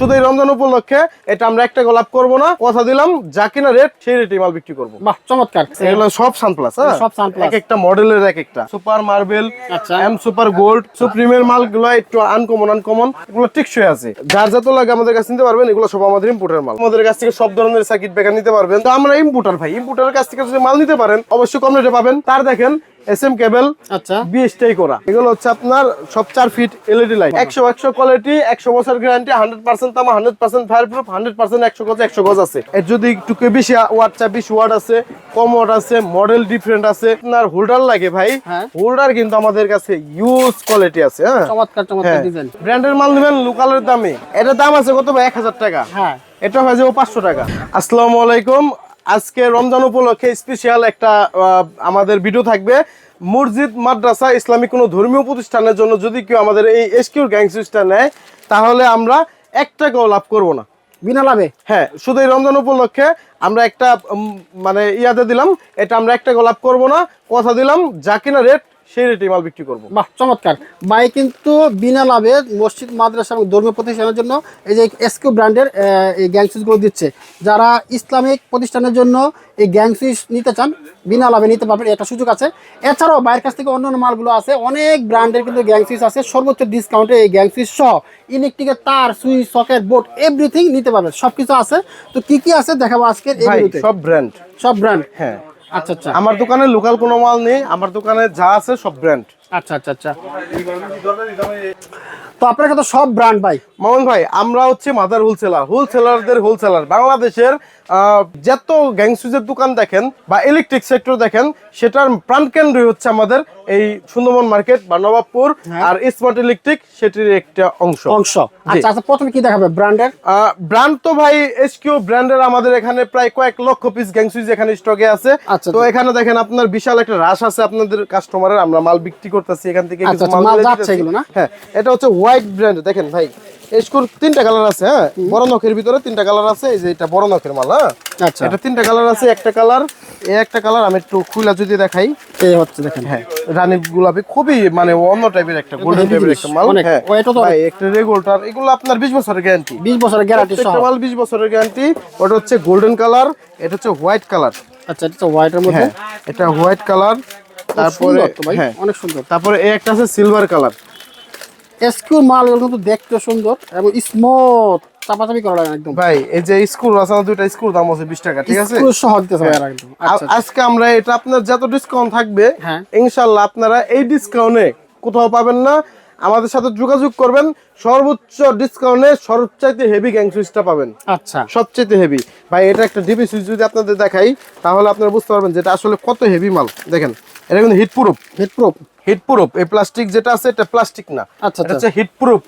শুধু এই রমজান উপলক্ষে এটা আমরা একটা গোলাপ করব না। কথা দিলাম যা কিনা রেট সেই রেটে মাল বিক্রি করব। বাহ চমৎকার। এগুলো সব সানপ্লাস হ্যাঁ? সব Sunplus। এক একটা মডেলের এক একটা সুপার মার্বেল আচ্ছা। এম সুপার গোল্ড সুপ্রিমের মালগুলো একটু আনকমন আনকমন এগুলো টিকসই আছে। যার যত লাগে আমাদের কাছে নিতে পারবেন এগুলো সব আমাদের ইম্পোর্টের মাল। আমাদের কাছ থেকে সব ধরনের সার্কিট ব্রেকার নিতে পারবেন। তো আমরা ইম্পোর্টার ভাই ইম্পোর্টারের কাছ থেকে যদি মাল নিতে পারেন অবশ্যই কম রেটে পাবেন। তার দেখেন এস এম কেবল আচ্ছা। বিএসটাই করা। এগুলো হচ্ছে আপনার সব চার ফিট এলইডি লাইট। একশো একশো কোয়ালিটি একশো বছর গ্যারান্টি হান্ড্রেড পার্সেন্ট তামা hundred percent fire proof hundred percent একশো গজ একশো গজ আছে। এর যদি একটু বেশি ওয়াট চা বিশ ওয়াট আছে কম ওয়াট আছে মডেল ডিফারেন্ট আছে আপনার হোল্ডার লাগে ভাই। হোল্ডার কিন্তু আমাদের কাছে ইউজ কোয়ালিটি আছে হ্যাঁ। চমৎকার চমৎকার ডিজাইন ব্র্যান্ডের মাল নেবেন লোকালের দামে। এটার দাম আছে কত ভাই? এক হাজার টাকা। হ্যাঁ। এটা হয়ে যাবে পাঁচশো টাকা। আসসালামু আলাইকুম। আজকে রমজান উপলক্ষে স্পেশাল একটা আমাদের ভিডিও থাকবে। মসজিদ মাদ্রাসা ইসলামিক কোনো ধর্মীয় প্রতিষ্ঠানের জন্য যদি কেউ আমাদের এই এসকিউর গ্যাংস্টার নেয় তাহলে আমরা এক টাকাও লাভ করব না। বিনা লাভে? হ্যাঁ শুধু এই রমজান উপলক্ষে আমরা একটা মানে ইয়াতে দিলাম এটা আমরা এক টাকাও লাভ করব না। কথা দিলাম যা কিনা রেট সেই রেটে মাল বিক্রি করব। বাহ চমৎকার। ভাই কিন্তু বিনা লাভে মসজিদ মাদ্রাসা এবং ধর্মীয় প্রতিষ্ঠানের জন্য এই যে এসকিউ ব্র্যান্ডের এই গ্যাং সুইচগুলো দিচ্ছে। যারা ইসলামিক প্রতিষ্ঠানের জন্য এই গ্যাং সুইচ নিতে চান বিনা লাভে নিতে পারবেন একটা সুযোগ আছে। এছাড়াও বাইরের কাছ থেকে অন্যান্য মালগুলো আছে অনেক ব্র্যান্ডের কিন্তু গ্যাং সুইচ আছে সর্বোচ্চ ডিসকাউন্টে এই গ্যাং সুইচ সহ ইলেকট্রিকের তার সুইচ সকেট বোর্ড এভরিথিং নিতে পারবেন সব কিছু আছে। তো কি কি আছে দেখাবো আজকের এই সব ব্র্যান্ড সব ব্র্যান্ড হ্যাঁ। আচ্ছা আচ্ছা। আমার দোকানে লোকাল কোনো মাল নেই আমার দোকানে যা আছে সব ব্র্যান্ড আচ্ছা আচ্ছা আচ্ছা। তো আপনার কাছে সব ব্র্যান্ড ভাই? মামুন ভাই আমরা হচ্ছে মাদার হোলসেলার হোলসেলারদের হোলসেলার বাংলাদেশের যত গ্যাংসুজের দোকান দেখেন বা ইলেকট্রিক সেক্টর দেখেন সেটার প্রাণকেন্দ্রই হচ্ছে আমাদের এই সুন্দরবন মার্কেট বা নবাবপুর আর স্মার্ট ইলেকট্রিক সেটির একটা অংশ। অংশ। আচ্ছা আচ্ছা প্রথমে কি দেখাবে ব্র্যান্ডের ব্র্যান্ড তো ভাই এসকিউ ব্র্যান্ডের আমাদের এখানে প্রায় কয়েক লক্ষ পিস গ্যাংসুইজ এখানে স্টকে আছে। আচ্ছা, তো এখানে দেখেন আপনার বিশাল একটা রাশ আছে আপনাদের কাস্টমারের আমরা মাল বিক্রি করতেছি এখান থেকে আচ্ছা, কিছু আচ্ছা, মাল যাচ্ছে। এগুলো না? হ্যাঁ এটা হচ্ছে হোয়াইট ব্র্যান্ড দেখেন ভাই এসকুর তিনটা কালার আছে হ্যাঁ? বড় নখের ভিতরে তিনটা কালার আছে এই যে এটা বড় নখের মাল হ্যাঁ? আচ্ছা। এটা তিনটা কালার আছে একটা কালার এই একটা কালার আমি একটু খুলা যদি দেখাই। এই হচ্ছে দেখেন। হ্যাঁ রানী গোলাপি খুবই মানে অন্য টাইপের একটা গোল্ডেন টাইপের একটা মাল হ্যাঁ। ভাই একটা রেগুলার এগুলো আপনার 20 বছরের গ্যারান্টি 20 বছরের গ্যারান্টি সহ। প্রত্যেকটা মাল 20 বছরের গ্যারান্টি ওটা হচ্ছে গোল্ডেন কালার এটা হচ্ছে হোয়াইট কালার আচ্ছা এটা হোয়াইটের মধ্যে। হ্যাঁ এটা হোয়াইট কালার তারপরে হ্যাঁ। অনেক সুন্দর। তারপরে এই একটা আছে সিলভার কালার এসকিউ মাল কিন্তু দেখতে সুন্দর এবং স্মুথ চাপাচাপি করা লাগে একদম। ভাই এই যে স্কুল আছে দুইটা স্কুল দাম আছে 20 টাকা ঠিক আছে? স্ক্রু সহ দিতেছে ভাই একদম আচ্ছা আজকে আমরা এটা আপনার যত ডিসকাউন্ট থাকবে হ্যাঁ। ইনশাআল্লাহ আপনারা এই ডিসকাউন্টে কোথাও পাবেন না। আমাদের সাথে যোগাযোগ করবেন। সর্বোচ্চ ডিসকাউন্টে সবচাইতে হেভি গ্যাং সুইচটা পাবেন। আচ্ছা। সবচাইতে হেভি ভাই এটা একটা ডিবি সুইচ যদি আপনাদের দেখাই তাহলে আপনারা বুঝতে পারবেন যে এটা আসলে কত হেভি মাল। দেখেন এটা কিন্তু heat proof heat proof heat proof এই প্লাস্টিক যেটা আছে এটা প্লাস্টিক না। আচ্ছা, এটা হচ্ছে হিট প্রুফ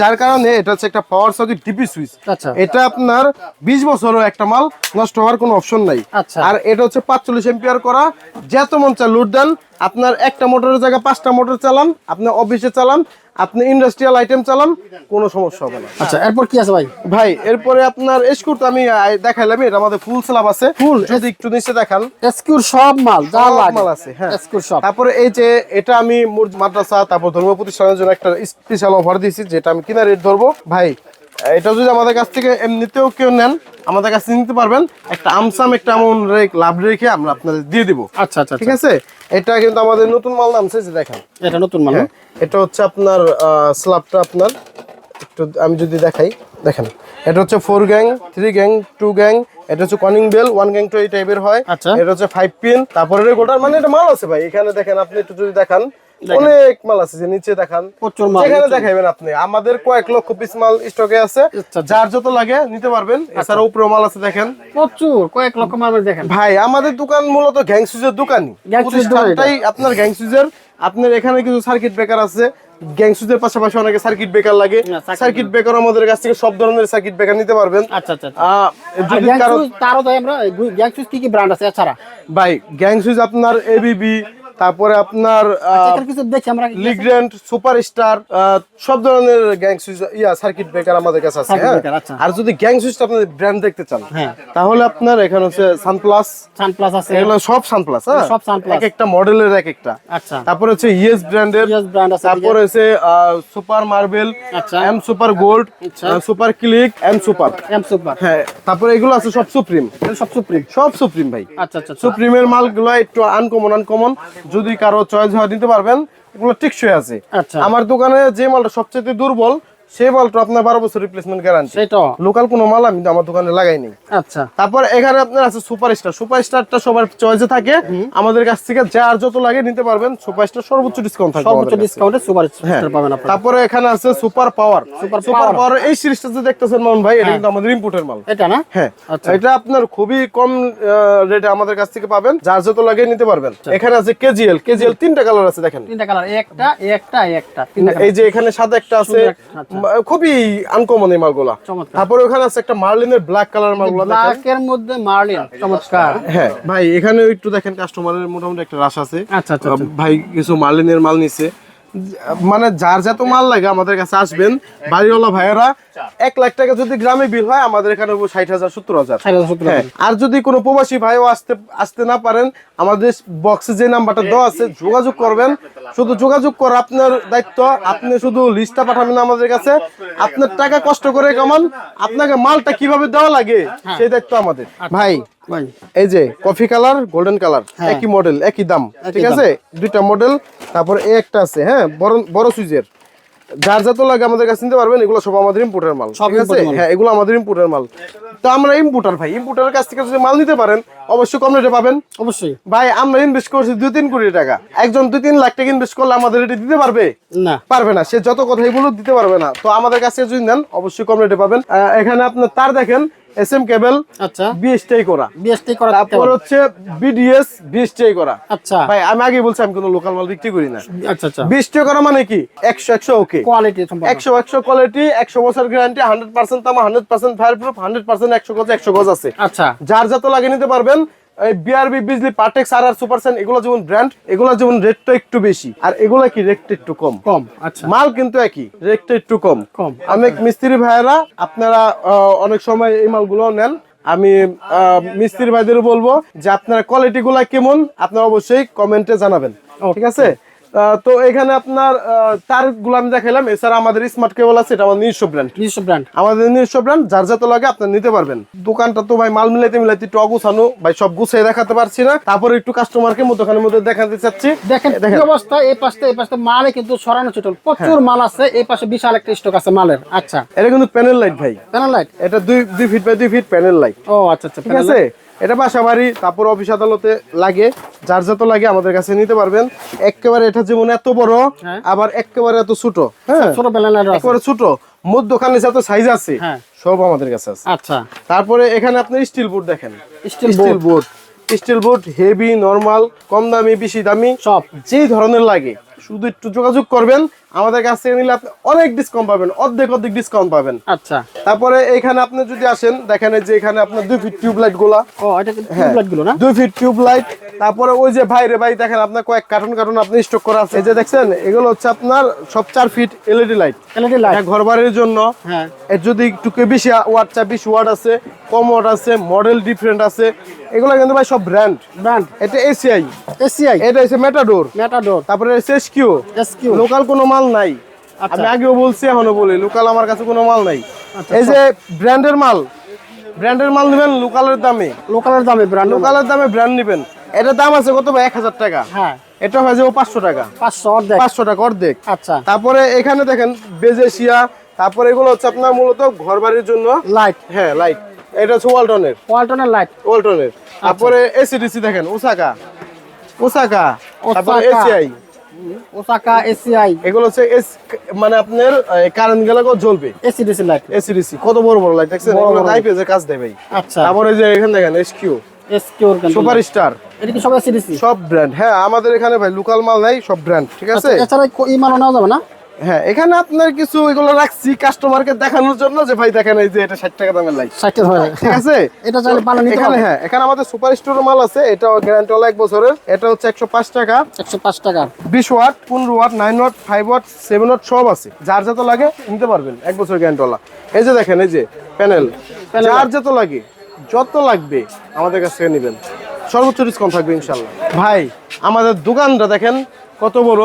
যার কারণে এটা হচ্ছে একটা পাওয়ার সকেট ডিপি সুইচ আচ্ছা। এটা আপনার 20 বছরও একটা মাল নষ্ট হওয়ার কোনো অপশন নাই। আচ্ছা। আর এটা হচ্ছে 45 এম্পিয়ার করা। যত মন চা লোড দেন। আপনার একটা মোটরের জায়গায় পাঁচটা মোটর চালান। আপনি অফিসে চালান। আপনি ইন্ডাস্ট্রিয়াল আইটেম চালান কোনো সমস্যা হবে না। আচ্ছা এরপর কি আছে ভাই? ভাই এরপরে আপনার এসকুর তো আমি দেখাইলাম এটা আমাদের ফুল স্ল্যাব আছে। ফুল যদি একটু নিচে দেখান। এসকিউর সব মাল যা লাগে। মাল আছে, হ্যাঁ। এসকিউর সব। তারপরে এই যে এটা আমি মাদ্রাসা তারপর ধর্ম প্রতিষ্ঠানের জন্য একটা স্পেশাল অফার দিয়েছি যেটা আমি কিনা রেট ধরবো। ভাই এটা যদি আমাদের কাছ থেকে এমনিতেও কেউ নেন আমাদের কাছে নিতে পারবেন। একটা আমসাম একটা রেক- লাভ রেখে আমরা আপনাদের দিয়ে দিব। আচ্ছা আচ্ছা ঠিক আছে? এটা কিন্তু আমাদের নতুন মাল নামছে যে দেখেন। এটা নতুন মাল হ্যাঁ এটা হচ্ছে আপনার স্ল্যাবটা আপনার একটু আমি যদি দেখাই দেখেন। এটা হচ্ছে four gang three gang two gang এটা হচ্ছে calling bell one gang two এই টাইপের হয়। আচ্ছা। এটা হচ্ছে ফাইভ পিন তারপরে রেগুলার মানে এটা মাল আছে ভাই এখানে দেখেন আপনি একটু যদি দেখান। অনেক মাল আছে যে নিচে দেখান। প্রচুর মাল, যেখানে প্রচুর। দেখাইবেন আপনি। আমাদের কয়েক লক্ষ পিস মাল স্টকে আছে। আচ্ছা। যার যত লাগে নিতে পারবেন। এছাড়া উপরে মাল আছে দেখেন। প্রচুর কয়েক লক্ষ মাল দেখেন। ভাই আমাদের দোকান মূলত গ্যাংসুজের দোকানই। প্রতিষ্ঠানটাই আপনার গ্যাংসুজের আপনার এখানে কিছু সার্কিট ব্রেকার আছে। গ্যাংসুজের পাশাপাশি অনেকে সার্কিট ব্রেকার লাগে। সার্কিট ব্রেকার আমাদের কাছ থেকে সব ধরনের সার্কিট ব্রেকার নিতে পারবেন। আচ্ছা আচ্ছা আচ্ছা। যদি তারও তাই আমরা গ্যাং সুইচ কি কি ব্র্যান্ড আছে? এছাড়া ভাই গ্যাংসুজ আপনার এবিবি তারপরে আপনার আমরা লিগ্রেন্ড সুপারস্টার সব ধরনের গ্যাং সুইচ ইয়া সার্কিট ব্রেকার আমাদের কাছে আছে হ্যাঁ? আচ্ছা। আর যদি গ্যাং সুইচটা আপনাদের ব্র্যান্ড দেখতে চান হ্যাঁ। তাহলে আপনার এখানে হচ্ছে সানপ্লাস সানপ্লাস আছে। এগুলো সব সানপ্লাস হ্যাঁ? সব Sunplus। এক একটা মডেলের এক একটা। আচ্ছা। তারপরে হচ্ছে ইয়েস ব্র্যান্ডের ইয়েস ব্র্যান্ড আছে তারপরে হচ্ছে সুপার মার্বেল আচ্ছা। এম সুপার গোল্ড আচ্ছা। Super click M super M super হ্যাঁ তারপরে এগুলো আছে সব সুপ্রিম সব সুপ্রিম সব সুপ্রিম ভাই। আচ্ছা আচ্ছা আচ্ছা। সুপ্রিমের মালগুলো একটু আনকমন আনকমন যদি কারও চয়েস হয় নিতে পারবেন এগুলো টেকসই আছে। আচ্ছা। আমার দোকানে যে মালটা সবচেয়ে দুর্বল সেই মালটা আপনার বারো বছর রিপ্লেসমেন্ট গ্যারান্টি সেটা লোকাল কোনো মাল আমি আমার দোকানে লাগাইনি আচ্ছা। তারপর এখানে আপনার আছে সুপারস্টার সুপারস্টারটা সবার চয়েসে থাকে। আমাদের কাছ থেকে যার যত লাগে নিতে পারবেন সুপারস্টার সর্বোচ্চ ডিসকাউন্ট থাকবে সর্বোচ্চ ডিসকাউন্টে সুপার হ্যাঁ। স্টার পাবেন আপনারা। তারপরে এখানে আছে সুপার পাওয়ার সুপার পাওয়ার এই সিরিজটা যে দেখতেছেন মোহন ভাই এটা কিন্তু আমাদের ইম্পোর্টের মাল। এটা না? হ্যাঁ। আচ্ছা। এটা আপনার খুবই কম রেটে আমাদের কাছ থেকে পাবেন। যার যত লাগে নিতে পারবেন। এখানে আছে কেজিএল কেজিএল তিনটা কালার আছে দেখেন। তিনটা কালার একটা এই একটা একটা এই যে এখানে সাদা একটা আছে। খুবই আনকমন এই মালগুলা। তারপরে ওখানে আছে একটা মার্লিনের ব্ল্যাক কালার মালগুলা ব্ল্যাক এর মধ্যে মার্লিন চমৎকার। হ্যাঁ ভাই এখানে একটু দেখেন কাস্টমারের মোটামুটি একটা রাশ আছে। আচ্ছা আচ্ছা আচ্ছা। ভাই কিছু মার্লিনের মাল নিছে। মানে যার যত মাল লাগে আমাদের কাছে আসবেন। বাড়িওয়ালা ভাইয়েরা এক লাখ টাকা যদি গ্রামে বিল হয় আমাদের এখানে ষাট হাজার সত্তর হাজার। হ্যাঁ। আর যদি কোনো প্রবাসী ভাইও আসতে আসতে না পারেন আমাদের বক্সে যে নাম্বারটা দেওয়া আছে যোগাযোগ করবেন। শুধু যোগাযোগ করা আপনার দায়িত্ব আপনি শুধু লিস্টটা পাঠাবেন আমাদের কাছে। আপনার টাকা কষ্ট করে কামান আপনাকে মালটা কীভাবে দেওয়া লাগে হ্যাঁ। সেই দায়িত্ব আমাদের। ভাই ভাই। এই যে কফি কালার গোল্ডেন কালার। একই মডেল একই দাম ঠিক আছে? দুইটা মডেল তারপর এই একটা আছে হ্যাঁ বড় বড় সুইচের। যার যত লাগে আমাদের কাছে নিতে পারবেন এগুলো সব আমাদের ইম্পোর্টের মাল ঠিক আছে? হ্যাঁ এগুলো আমাদের ইম্পোর্টের মাল। তো আমরা ইম্পোর্টার ভাই ইম্পোর্টারের কাছ থেকে যদি মাল নিতে পারেন অবশ্যই কম রেটে পাবেন। অবশ্যই। ভাই আমরা ইনভেস্ট করছি দুই তিন কোটি টাকা। একজন দুই তিন লাখ টাকা ইনভেস্ট করলে আমাদের এটা দিতে পারবে? না। পারবে না। সে যত কথাই বলুক দিতে পারবে না। তো আমাদের কাছে যদি নেন অবশ্যই কম রেটে পাবেন। এখানে আপনার তার দেখেন এস এম কেবল আচ্ছা। বিএসটাই করা। করা তারপর হচ্ছে বিডিএস করা। আচ্ছা। ভাই আমি আগে বলছি আমি কোনো লোকাল মাল বিক্রি করি না। আচ্ছা আচ্ছা। করা মানে কি? একশো একশো ওকে কোয়ালিটি সম্পর্কে। একশো একশো কোয়ালিটি একশো বছর গ্যারান্টি হান্ড্রেড পার্সেন্ট তামা hundred percent fire proof hundred percent একশো গজ একশো গজ আছে। আচ্ছা। যার যত লাগে নিতে পারবেন এই বিআরবি বিজলি আর আর এগুলো যেমন ব্র্যান্ড এগুলো যেমন রেটটা একটু বেশি। আর এগুলো কি রেটটা একটু কম? কম আচ্ছা। মাল কিন্তু একই রেটটা একটু কম। কম। অনেক মিস্ত্রি ভাইয়েরা আপনারা অনেক সময় এই মালগুলো নেন। আমি মিস্ত্রি ভাইদের বলব যে আপনার কোয়ালিটি গুলা কেমন আপনারা অবশ্যই কমেন্টে জানাবেন। ঠিক আছে? তো এখানে আপনার তারগুলো আমি দেখালাম এছাড়া আমাদের স্মার্ট কেবল আছে এটা আমার নিজস্ব ব্র্যান্ড নিজস্ব ব্র্যান্ড আমাদের নিজস্ব ব্র্যান্ড যার যত লাগে আপনার নিতে পারবেন। দোকানটা তো ভাই মাল মিলাইতে মিলাইতে একটু অগুছানো ভাই সব গুছিয়ে দেখাতে পারছি না। তারপরে একটু কাস্টমারকে মধ্যখানের মধ্যে দেখাতে চাচ্ছি। দেখেন দেখেন। অবস্থা এই পাশটা এই পাশটা মালে কিন্তু সরানো ছোট। প্রচুর মাল আছে এই পাশে বিশাল একটা স্টক আছে মালের। আচ্ছা। এটা কিন্তু প্যানেল লাইট ভাই। প্যানেল লাইট এটা দুই দুই ফিট বাই দুই ফিট প্যানেল লাইট ও আচ্ছা আচ্ছা ঠিক আছে? এটা বাসা বাড়ি তারপর অফিস আদালতে লাগে যার যত লাগে আমাদের কাছে নিতে পারবেন। একেবারে এটা যেমন এত বড় হ্যাঁ। আবার একেবারে এত ছোট হ্যাঁ? ছোট একেবারে ছোট মধ্যখানে যত সাইজ আছে হ্যাঁ। সব আমাদের কাছে আছে। আচ্ছা। তারপরে এখানে আপনি স্টিল বোর্ড দেখেন। Steel board steel board heavy normal কম দামি বেশি দামি সব। যেই ধরনের লাগে। শুধু একটু যোগাযোগ করবেন আমাদের কাছ থেকে নিলে আপনি অনেক ডিসকাউন্ট পাবেন অর্ধেক অর্ধেক ডিসকাউন্ট পাবেন। আচ্ছা। তারপরে এখানে আপনি যদি আসেন দেখেন যে এখানে আপনার দুই ফিট টিউব লাইটগুলা। হ্যাঁ। টিউবলাইটগুলো না? দুই ফিট টিউব লাইট তারপরে ওই যে ভাই রে ভাই দেখেন আপনার কয়েক কার্টুন কার্টুন আপনি স্টক করা আছে। এই যে দেখছেন এগুলো হচ্ছে আপনার সব চার feet LED light LED light ঘর বাড়ির জন্য। হ্যাঁ। যদি একটু বেশি ওয়াট চা বিশ ওয়াট আছে কম ওয়াট আছে মডেল ডিফারেন্ট আছে এগুলো কিন্তু ভাই সব ব্র্যান্ড ব্র্যান্ড এটা এসিআই এসিআই এটা হচ্ছে মেটাডোর মেটাডোর তারপরে এসকিউ এসকিউ লোকাল কোনো মাল নাই। আচ্ছা। আমি আগেও বলছি এখনও বলি লোকাল আমার কাছে কোনো মাল নাই। আচ্ছা, এই যে ব্র্যান্ডের মাল ব্র্যান্ডের মাল নেবেন লোকালের দামে। লোকালের দামে ব্র্যান্ড লোকালের দামে ব্র্যান্ড নেবেন। এটার দাম আছে কত ভাই? এক হাজার টাকা। হ্যাঁ। এটা হয়ে যাবে পাঁচশো টাকা। পাঁচশো অর্ধেক। পাঁচশো টাকা অর্ধেক। আচ্ছা। তারপরে এখানে দেখেন বেজেশিয়া তারপরে এগুলো হচ্ছে আপনার মূলত ঘর বাড়ির জন্য। লাইট হ্যাঁ লাইট এটা হচ্ছে ওয়ালটনের ওয়ালটনের লাইট ওয়ালটনের তারপরে এসিডিসি দেখেন ওসাকা ওসাকা তারপরে। ACI Osaka ACI. এগুলো হচ্ছে এস মানে আপনার কারেন্ট গেলে জ্বলবে? AC DC light AC DC. কত বড় বড় লাইট দেখছেন? এগুলো টাইপের কাজ দেয় ভাই। আচ্ছা। তারপরে যে এখানে দেখেন এসকিউ এসকিউর সুপার স্টার এটা কি সব এসিডিসি সব ব্র্যান্ড হ্যাঁ আমাদের এখানে ভাই লোকাল মাল নাই সব ব্র্যান্ড ঠিক আছে? এছাড়া ইমানও নেওয়া যাবে না? হ্যাঁ এখানে আপনার কিছু এগুলো রাখছি কাস্টমারকে দেখানোর জন্য যে ভাই দেখেন এই যে এটা ষাট টাকা দামের লাইট ষাট টাকা ঠিক আছে? এটা চাইলে পালা নিতে এখানে হ্যাঁ এখানে আমাদের সুপার স্টোর মাল আছে এটা গ্যারান্টি হলো এক বছরের। এটা হচ্ছে একশো পাঁচ টাকা। একশো পাঁচ টাকা। বিশ ওয়াট পনেরো watt nine watt five watt seven watt সব আছে। যার যত লাগে নিতে পারবেন এক বছর গ্যারান্টিওয়ালা এই যে দেখেন এই যে প্যানেল যার যত লাগে যত লাগবে আমাদের কাছ থেকে নেবেন। সর্বোচ্চ ডিসকাউন্ট থাকবে ইনশাল্লাহ ভাই আমাদের দোকানটা দেখেন কত বড়।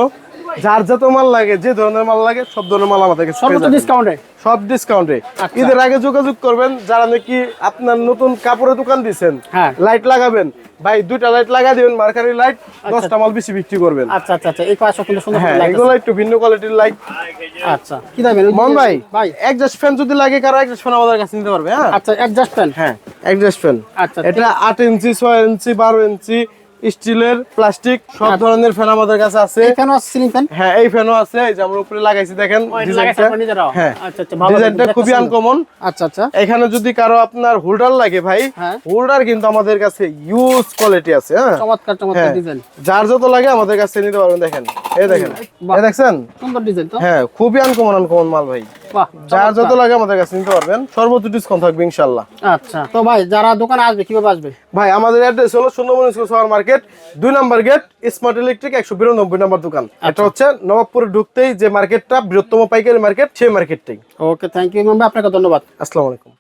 যার যত মাল লাগে যে ধরনের মাল লাগে সব ধরনের মাল আমাদের কাছে সর্বোচ্চ ডিসকাউন্টে সব ডিসকাউন্টে আচ্ছা। ঈদের আগে যোগাযোগ করবেন যারা নাকি আপনার নতুন কাপড়ের দোকান দিচ্ছেন হ্যাঁ। লাইট লাগাবেন ভাই দুইটা লাইট লাগা দিবেন মার্কারি লাইট দশটা মাল বেশি বিক্রি করবেন। আচ্ছা আচ্ছা আচ্ছা এই সুন্দর হ্যাঁ লাইট এগুলো একটু ভিন্ন কোয়ালিটির লাইট আচ্ছা কি দামের মন ভাই ভাই। একজাস্ট ফ্যান যদি লাগে কারও একজাস্ট ফ্যান আমাদের কাছে নিতে পারবে হ্যাঁ? আচ্ছা অ্যাডজাস্ট ফ্যান হ্যাঁ একজাস্ট ফ্যান আচ্ছা এটা আট ইঞ্চি ছয় ইঞ্চি বারো ইঞ্চি স্টিলের প্লাস্টিক সব ধরনের ফ্যান আমাদের কাছে আছে। এখানেও আছে সিলিং ফ্যান? হ্যাঁ এই ফ্যানও আছে। এই যে আমরা উপরে লাগাইছি দেখেন ডিজাইনটা লাগাইছে আপনারা নিজেরাও? হ্যাঁ আচ্ছা, আচ্ছা, ডিজাইনটা খুবই আনকমন আচ্ছা আচ্ছা। এখানে যদি কারও আপনার হোল্ডার লাগে ভাই হ্যাঁ। হোল্ডার কিন্তু আমাদের কাছে ইউজ কোয়ালিটি আছে হ্যাঁ। চমৎকার চমৎকার হ্যাঁ। ডিজাইন যার যত লাগে আমাদের কাছে নিতে পারবেন দেখেন। এই দেখেন। এই দেখছেন সুন্দর ডিজাইন তো। হ্যাঁ খুবই আনকমন আনকমন মাল ভাই। যার যত লাগে আমাদের কাছে নিতে পারবেন। সর্বোচ্চ ডিসকাউন্ট থাকবে ইনশাল্লাহ আচ্ছা তো ভাই যারা দোকানে আসবে কীভাবে আসবে? ভাই আমাদের অ্যাড্রেস হলো সুন্দরবন স্কুল সুপার মার্কেট দুই নম্বর গেট স্মার্ট ইলেকট্রিক একশো বিরানব্বই নম্বর দোকান। এটা হচ্ছে নবাবপুরে ঢুকতেই যে মার্কেটটা বৃহত্তম পাইকারি মার্কেট সেই মার্কেটটাই ওকে থ্যাংক ইউ ম্যাম আপনাকে ধন্যবাদ। আসসালামু আলাইকুম।